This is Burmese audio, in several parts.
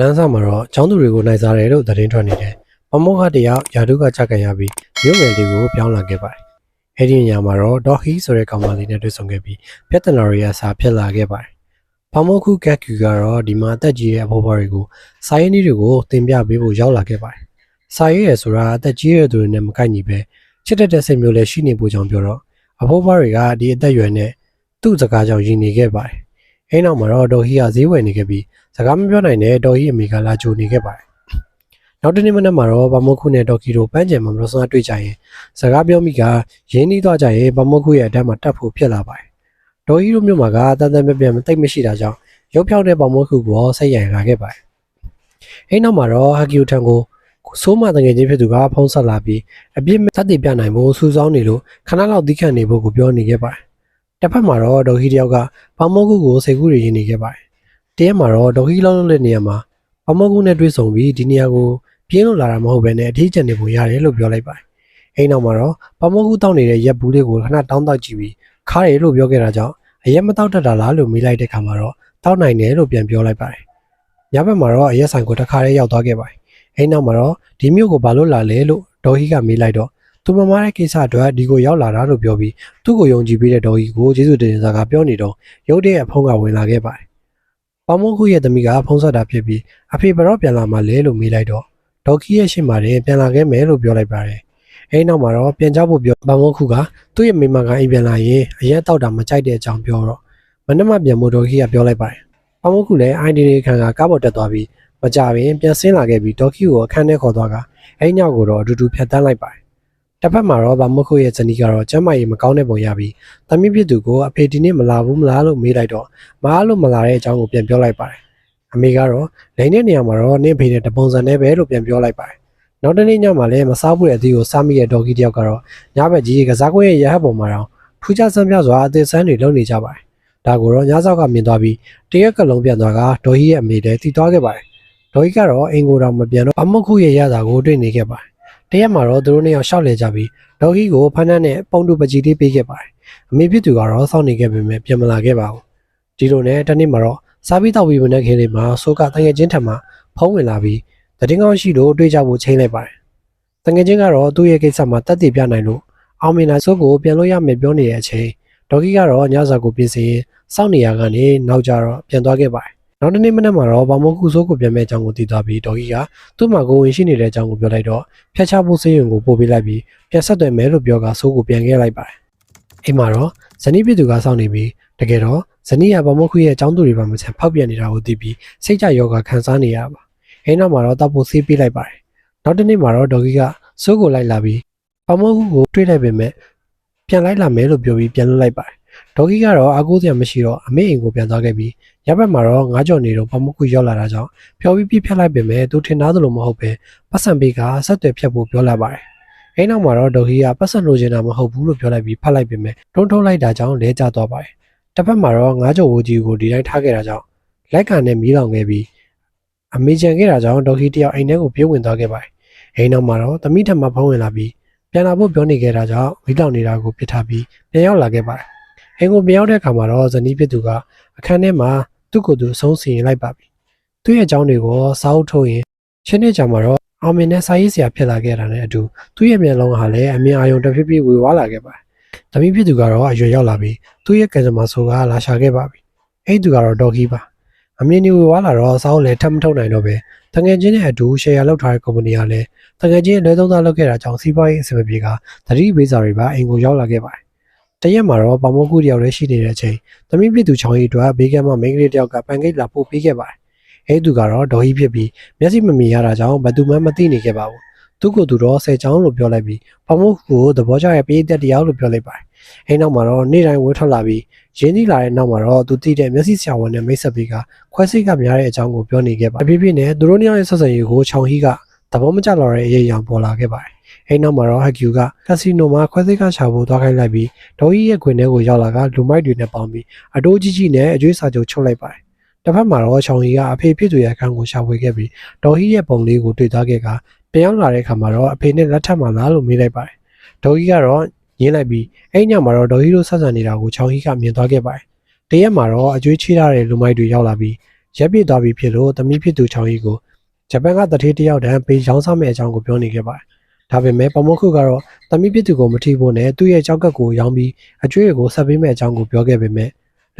လန်းဆမှာတော့ចောင်းသူတွေကိုနိုင်စားတယ်လို့သတင်းထွက်နေတယ်။ပမောခတယောက်ယာတုကချက်ခံရပြီးမြို့ငယ်လေးကိုပြောင်းလာခဲ့ပါတယ်။အဲဒီညမှာတော့ဒေါ်ဟီဆိုတဲ့ကောင်မလေးနဲ့တွေ့ဆုံခဲ့ပြီးပြဿနာတွေအစားဖြစ်လာခဲ့ပါတယ်။ပမောခုကက်ကျူကတော့ဒီမှာအသက်ကြီးတဲ့အဖိုးဘွားတွေကိုစာရေးနည်းတွေကိုသင်ပြပေးဖို့ရောက်လာခဲ့ပါတယ်။စာရေးရယ်ဆိုတာအသက်ကြီးတဲ့သူတွေနဲ့မကိုက်ညီပဲချစ်တတ်တဲ့စိတ်မျိုးလည်းရှိနေဖို့ကြောင့်ပြောတော့အဖိုးဘွားတွေကဒီအသက်အရွယ်နဲ့သူ့စကားကြောင့်ယဉ်နေခဲ့ပါတယ်။ အဲနောက်မှာတော့ဒေါ်ဟီကဈေးဝယ်နေခဲ့ပြီးစကားမပြောနိုင်တဲ့ဒေါ်ကြီးအမေကလာကြိုနေခဲ့ပါတယ်။နောက်တနေ့မနက်မှာတော့ဗမုတ်ခုနဲ့ဒေါ်ကီတို့ပန်းကျင်မှာမလို့စမ်းတွေ့ကြရင်စကားပြောမိကရင်းနှီးသွားကြရင်ဗမုတ်ခုရဲ့အတန်းမှာတက်ဖို့ဖြစ်လာပါတယ်။ဒေါ်ကြီးတို့မြို့မှာကတန်တန်ပြပြမသိပ်မရှိတာကြောင့်ရုပ်ဖြောက်တဲ့ဗမုတ်ခုကိုစိတ်ရလာခဲ့ပါတယ်။အဲနောက်မှာတော့ဟာကီယိုထံကိုဆိုးမတငယ်ချင်းဖြစ်သူကဖုံးဆက်လာပြီးအပြစ်မဲ့သတ်တည်ပြနိုင်ဖို့စူးစောင်းနေလို့ခဏလောက်သီးခံနေဖို့ကိုပြောနေခဲ့ပါတယ်။ တစ်ဖက်မှာတော့ဒေါ်ကြီးတယောက်ကဗမုတ်ခုကိုစိတ်ကူးရင်းနေခဲ့ပါတယ်။တရက်မှာတော့ဒေါ်ဟီလုံးလုံးတဲ့နေရာမှာပမောကူနဲ့တွေ့ဆုံပြီးဒီနေရာကိုပြင်းလို့လာတာမဟုတ်ဘဲနဲ့အထီးကျန်နေပုံရတယ်လို့ပြောလိုက်ပါတယ်။အိမ်နောက်မှာတော့ပမောကူတောက်နေတဲ့ရက်ဘူးလေးကိုခဏတောင်းတောက်ကြည့်ပြီးခါးတယ်လို့ပြောခဲ့တာကြောင့်အရက်မတောက်တတ်တာလားလို့မေးလိုက်တဲ့ခါမှာတော့တောက်နိုင်တယ်လို့ပြန်ပြောလိုက်ပါတယ်။ညဘက်မှာတော့အရက်ဆိုင်ကိုတစ်ခါတည်းရောက်သွားခဲ့ပါတယ်။အိမ်နောက်မှာတော့ဒီမြို့ကိုဘာလို့လာလဲလို့ဒေါ်ဟီကမေးလိုက်တော့ သူမမတဲ့ကိစ္စအတွက်ဒီကိုရောက်လာတာလို့ပြောပြီးသူ့ကိုယုံကြည်ပေးတဲ့ဒေါ်ဟီကိုကျေးဇူးတင်စကားပြောနေတော့ရုတ်တရက်အဖုံးကဝင်လာခဲ့ပါတယ်။ပေါမုတ်ခုရဲ့သမီးကဖုံးဆက်တာဖြစ်ပြီးအဖေဘယ်တော့ပြန်လာမှလဲလို့မေးလိုက်တော့ဒေါကီရဲ့ရှင်းပါတယ်ပြန်လာခဲ့မယ်လို့ပြောလိုက်ပါတယ်။အဲဒီနောက်မှာတော့ပြန်ကြောက်ဖို့ပြောပေါမုတ်ခုကသူ့ရဲ့မိမကအိမ်ပြန်လာရင်အရက်တောက်တာမကြိုက်တဲ့အကြောင်းပြောတော့မနှမပြန်ဖို့ဒေါကီကပြောလိုက်ပါတယ်။ပေါမုတ်ခုလည်းအိုင်ဒီရီခံကကားပေါ်တက်သွားပြီးမကြရင်ပြန်ဆင်းလာခဲ့ပြီးဒေါကီကိုအခန်းထဲခေါ်သွားကအဲဒီညောက်ကိုတော့အတူတူဖြတ်တန်းလိုက်ပါတယ်။ တစ်ဖက်မှာတော့ဗမုတ်ခုရဲ့ဇနီးကတော့ကျမ်းမာရေးမကောင်းတဲ့ပုံရပြီးသမီးဖြစ်သူကိုအဖေဒီနေ့မလာဘူးမလားလို့မေးလိုက်တော့မအားလို့မလာတဲ့အကြောင်းကိုပြန်ပြောလိုက်ပါတယ်။အမေကတော့လိန်တဲ့နေရာမှာတော့နင့်ဖေနဲ့တပုံစံနဲ့ပဲလို့ပြန်ပြောလိုက်ပါတယ်။နောက်တနေ့ညမှာလည်းမစားဘူးတဲ့အသီးကိုစားမိတဲ့ဒေါ်ကြီးတယောက်ကတော့ညဘက်ကြီးကစားကွင်းရဲ့ရဟတ်ပေါ်မှာတော့ထူးခြားဆန်းပြစွာအသေးဆန်းတွေလုပ်နေကြပါတယ်။ဒါကိုတော့ညစောက်ကမြင်သွားပြီးတရက်ကလုံးပြန်သွားကဒေါ်ကြီးရဲ့အမေလည်းတည်သွားခဲ့ပါတယ်။ဒေါ်ကြီးကတော့အင်ကိုတော်မပြန်တော့အမုတ်ခုရဲ့ရတာကိုတွေ့နေခဲ့ပါတယ်။ တရက်မှာတော့သူတို့နှစ်ယောက်ရှောက်လဲကြပြီးဒေါ်ကြီးကိုဖမ်းနှက်နဲ့ပုံတူပကြီးလေးပေးခဲ့ပါတယ်။အမေဖြစ်သူကတော့စောင့်နေခဲ့ပေမဲ့ပြန်မလာခဲ့ပါဘူး။ဒီလိုနဲ့တနေ့မှာတော့စားပြီးတောက်ပြီးမနေ့ခင်းလေးမှာဆိုးကတငယ်ချင်းထံမှာဖုံးဝင်လာပြီးတည်င်းကောင်းရှိလို့တွေးကြဖို့ချိန်လိုက်ပါတယ်။တငယ်ချင်းကတော့သူ့ရဲ့ကိစ္စမှာတက်တည်ပြနိုင်လို့အောင်မြင်လာဆိုးကိုပြန်လို့ရမယ်ပြောနေတဲ့အချိန်ဒေါ်ကြီးကတော့ညစာကိုပြင်ဆင်ရင်စောင့်နေရကနေနောက်ကျတော့ပြန်သွားခဲ့ပါတယ်။ နောက်တနေ့မနေ့မှာတော့ဗမောကုဆိုးကိုပြန်မဲ့အကြောင်းကိုသိသွားပြီးဒေါ်ကြီးကသူ့မှာကိုဝင်ရှိနေတဲ့အကြောင်းကိုပြောလိုက်တော့ဖျက်ချဖို့စေးရုံကိုပို့ပေးလိုက်ပြီးပြန်ဆက်သွယ်မယ်လို့ပြောကဆိုးကိုပြန်ခဲ့လိုက်ပါတယ်။အိမ်မှာတော့ဇနီးပြည်သူကစောင့်နေပြီးတကယ်တော့ဇနီးရဗမောခုရဲ့အကြောင်းသူတွေပါမချန်ဖောက်ပြန်နေတာကိုသိပြီးစိတ်ကြယောဂခံစားနေရပါ။အဲနောက်မှာတော့တောက်ဖို့ဆေးပေးလိုက်ပါတယ်။နောက်တစ်နေ့မှာတော့ဒေါ်ကြီးကစိုးကိုလိုက်လာပြီးဗမောခုကိုတွေးလိုက်ပေမဲ့ပြန်လိုက်လာမယ်လို့ပြောပြီးပြန်လွတ်လိုက်ပါတယ်။ ဒေါ်ကြီးကတော့အာကိုးစရာမရှိတော့အမေအိမ်ကိုပြန်သွားခဲ့ပြီးရဘက်မှာတော့ငါးကြော်နေတော့ဗမောခုရောက်လာတာကြောင့်ဖျော်ပြီးပြစ်ဖြတ်လိုက်ပေမဲ့သူထင်သားသလိုမဟုတ်ပဲပတ်စံပေးကဆက်သွယ်ဖြတ်ဖို့ပြောလာပါတယ်။အဲနောက်မှာတော့ဒေါ်ကြီးကပတ်စံလိုချင်တာမဟုတ်ဘူးလို့ပြောလိုက်ပြီးဖတ်လိုက်ပေမဲ့တွန်းထုတ်လိုက်တာကြောင့်လဲကျသွားပါတယ်။တစ်ဖက်မှာတော့ငါးကြော်ဝူကြီးကိုဒီတိုင်းထားခဲ့တာကြောင့်လက်ကန်နဲ့မီးလောင်ခဲ့ပြီးအမေချန်ခဲ့တာကြောင့်ဒေါက်ခီတယောက်အိမ်ထဲကိုပြေးဝင်သွားခဲ့ပါတယ်။အိမ်နောက်မှာတော့သမီးထံမှာဖုံးဝင်လာပြီးပြန်လာဖို့ပြောနေခဲ့တာကြောင့်မီးလောင်နေတာကိုပြစ်ထားပြီးပြန်ရောက်လာခဲ့ပါတယ်။ အိမ်ကိုပြန်ရောက်တဲ့အခါမှာတော့ဇနီးဖြစ်သူကအခန်းထဲမှာသူ့ကိုယ်သူအဆုံးစီရင်လိုက်ပါပြီ။သူ့ရဲ့အကြောင်းတွေကိုစားအုပ်ထုတ်ရင်ရှင်းနေကြမှာတော့အောင်မြင်တဲ့စာရေးဆရာဖြစ်လာခဲ့တာနဲ့အတူသူ့ရဲ့မျက်လုံးဟာလည်းအမြင်အာရုံတစ်ဖြည်းဖြည်းဝေဝါးလာခဲ့ပါတယ်။သမီးဖြစ်သူကတော့အရွယ်ရောက်လာပြီးသူ့ရဲ့ကံကြမ္မာဆိုကလာရှာခဲ့ပါပြီ။အဲ့ဒီသူကတော့ဒေါ်ကြီးပါ။အမြင်ဒီဝါလာတော့စောင်းလည်းထပ်မထုတ်နိုင်တော့ပဲတငယ်ချင်းနဲ့အတူရှယ်ယာလောက်ထားတဲ့ကုမ္ပဏီကလည်းတငယ်ချင်းအလဲသုံးသားလုပ်ခဲ့တာကြောင့်စီးပွားရေးအဆင်မပြေကသတိပေးစာတွေပါအိမ်ကိုရောက်လာခဲ့ပါတယ်။ တရက်မှာတော့ပမောကူတယောက်လည်းရှိနေတဲ့အချိန်သမီးပြည်သူချောင်းရီတို့ဘေးကမ်းမှာမိန်းကလေးတယောက်ကပန်ကိတ်လာပို့ပေးခဲ့ပါတယ်။အဲ့ဒီသူကတော့ဒေါ်ကြီးဖြစ်ပြီးမျက်စိမမြင်ရတာကြောင့်ဘယ်သူမှမသိနေခဲ့ပါဘူး။သူ့ကိုယ်သူတော့ဆယ်ချောင်းလို့ပြောလိုက်ပြီးပမောကူကိုသဘောကျရဲ့ပေးသက်တရားလို့ပြောလိုက်ပါတယ်။အဲ့နောက်မှာတော့နေ့တိုင်းဝဲထွက်လာပြီးရင်းနှီးလာတဲ့နောက်မှာတော့သူတည်တဲ့မျက်စိဆရာဝန်နဲ့မိတ်ဆက်ပေးကခွဲစိတ်ကများတဲ့အကြောင်းကိုပြောနေခဲ့ပါအပြည့်ပြည့်နဲ့သူတို့နှစ်ယောက်ရဲ့ဆက်ဆံရေးကိုချောင်ဟီကသဘောမကျလာတဲ့အရေးအရာပေါ်လာခဲ့ပါတယ်။ အဲဒီနောက်မှာတော့ဟက်ကျူကကက်စီနိုမှာခွဲစိတ်ကရှာဖို့သွားခိုင်းလိုက်ပြီးဒေါ်ကြီးရဲ့ခွင်ထဲကိုရောက်လာကလူမိုက်တွေနဲ့ပေါင်းပြီးအတိုးကြီးကြီးနဲ့အကျွေးစာချုပ်ချုပ်လိုက်ပါတယ်။တစ်ဖက်မှာတော့ချောင်ဟီကအဖေဖြစ်သူရဲ့အခန်းကိုရှာဖွေခဲ့ပြီးဒေါ်ကြီးရဲ့ပုံလေးကိုတွေ့သွားခဲ့ကပြန်ရောက်လာတဲ့အခါမှာတော့အဖေနဲ့လက်ထပ်မှလားလို့မေးလိုက်ပါတယ်။ဒေါ်ကြီးကတော့ရင်းလိုက်ပြီးအဲ့ညမှာတော့ဒေါ်ကြီးတို့ဆက်ဆံနေတာကိုချောင်ဟီကမြင်သွားခဲ့ပါတယ်။တရက်မှာတော့အကျွေးချထားတဲ့လူမိုက်တွေရောက်လာပြီးရက်ပြစ်သွားပြီဖြစ်လို့သမီးဖြစ်သူချောင်းကြီးကိုဂျပန်ကတထေးတစ်ယောက်တန်းပေးရောင်းစားမဲ့အကြောင်းကိုပြောနေခဲ့ပါတယ်။ ဒါပေမဲ့ပမုတ်ခုကတော့သမီးဖြစ်သူကိုမထိဖို့နဲ့သူ့ရဲ့ကြောက်ကက်ကိုရောင်းပြီးအကျွေးကိုဆက်ပေးမဲ့အကြောင်းကိုပြောခဲ့ပေမဲ့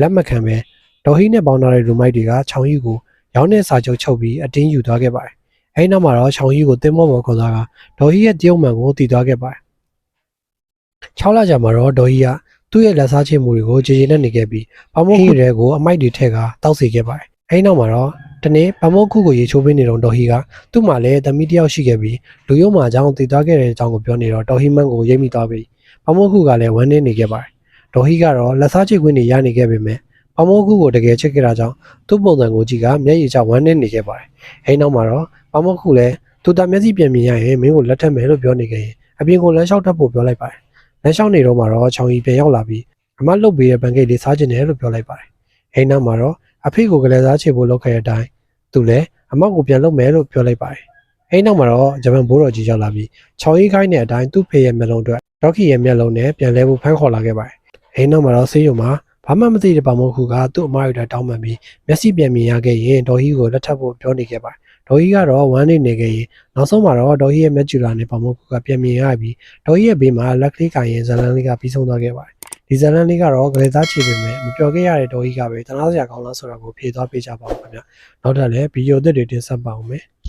လက်မခံပဲဒေါ်ဟီနဲ့ပေါင်းထားတဲ့လူမိုက်တွေကချောင်းကြီးကိုရောင်းတဲ့စာချုပ်ချုပ်ပြီးအတင်းယူသွားခဲ့ပါတယ်။အဲဒီနောက်မှာတော့ချောင်းကြီးကိုတင်းမောပေါ်ခေါ်သွားကဒေါ်ဟီရဲ့တရုတ်မှန်ကိုတည်သွားခဲ့ပါတယ်။6လကြာမှာတော့ဒေါ်ဟီကသူ့ရဲ့လက်စားချေမှုတွေကိုခြေခြေနဲ့နေခဲ့ပြီးပမုတ်ခုတွေကိုအမိုက်တွေထက်ကတောက်စီခဲ့ပါတယ်။အဲဒီနောက်မှာတော့ တနေ့ပမုတ်ခုကိုရေချိုးပေးနေတော့ဒေါ်ဟီကသူ့မှာလည်းသမီးတစ်ယောက်ရှိခဲ့ပြီးလူရုံမှာအကြောင်းတည်သွားခဲ့တဲ့အကြောင်းကိုပြောနေတော့ဒေါ်ဟီမန်ကိုရိပ်မိသွားပြီးပမုတ်ခုကလည်းဝမ်းနေနေခဲ့ပါတယ်။ဒေါ်ဟီကတော့လက်စားချေခွင့်တွေရနေခဲ့ပေမဲ့ပမုတ်ခုကိုတကယ်ချစ်ခဲ့တာကြောင့်သူ့ပုံစံကိုကြည့်ကမျက်ရည်ကျဝမ်းနေနေခဲ့ပါတယ်။အဲဒီနောက်မှာတော့ပမုတ်ခုလည်းသူတာမျက်စိပြန်မြင်ရရင်မင်းကိုလက်ထပ်မယ်လို့ပြောနေခဲ့ရင်အပြင်ကိုလမ်းလျှောက်တတ်ဖို့ပြောလိုက်ပါတယ်။လမ်းလျှောက်နေတော့မှာတော့ချောင်ကြီးပြန်ရောက်လာပြီးအမလုတ်ပေးတဲ့ဘန်ကိတ်လေးစားကျင်တယ်လို့ပြောလိုက်ပါတယ်။အဲဒီနောက်မှာတော့ အဖေကိုကလေးစားချေဖို့လုပ်ခဲ့တဲ့အတိုင်းသူလည်းအမောက်ကိုပြန်လုပ်မယ်လို့ပြောလိုက်ပါတယ်။အဲဒီနောက်မှာတော့ဂျပန်ဘိုးတော်ကြီးရောက်လာပြီးချောင်ကြီးခိုင်းတဲ့အတိုင်းသူ့ဖေရဲ့မျက်လုံးအတွက်ဒေါက်ခီရဲ့မျက်လုံးနဲ့ပြန်လဲဖို့ဖမ်းခေါ်လာခဲ့ပါတယ်။အဲဒီနောက်မှာတော့ဆေးရုံမှာဘာမှမသိတဲ့ပေါမုတ်ခုကသူ့အမရတဲ့တောင်းပန်ပြီးမျက်စိပြန်မြင်ရခဲ့ရင်ဒေါ်ဟီကိုလက်ထပ်ဖို့ပြောနေခဲ့ပါတယ်။ဒေါ်ဟီကတော့ဝမ်းနေနေခဲ့ရင်နောက်ဆုံးမှာတော့ဒေါ်ဟီရဲ့မျက်ကျူလာနဲ့ပေါမုတ်ခုကပြန်မြင်ရပြီးဒေါ်ဟီရဲ့ဘေးမှာလက်ကလေးကင်ရင်ဇလန်လေးကပြီးဆုံးသွားခဲ့ပါတယ်။ ဒီဇလန်လေးကတော့ကလေးသားချေပေမဲ့မပြောခဲ့ရတဲ့ဒေါ်ဟီကပဲတနာစရာကောင်းလားဆိုတာကိုဖြေသွားပေးကြပါဦးခင်ဗျာ။နောက်ထပ်လည်းဗီဒီယိုသစ်တွေတင်ဆက်ပါအောင်မယ်။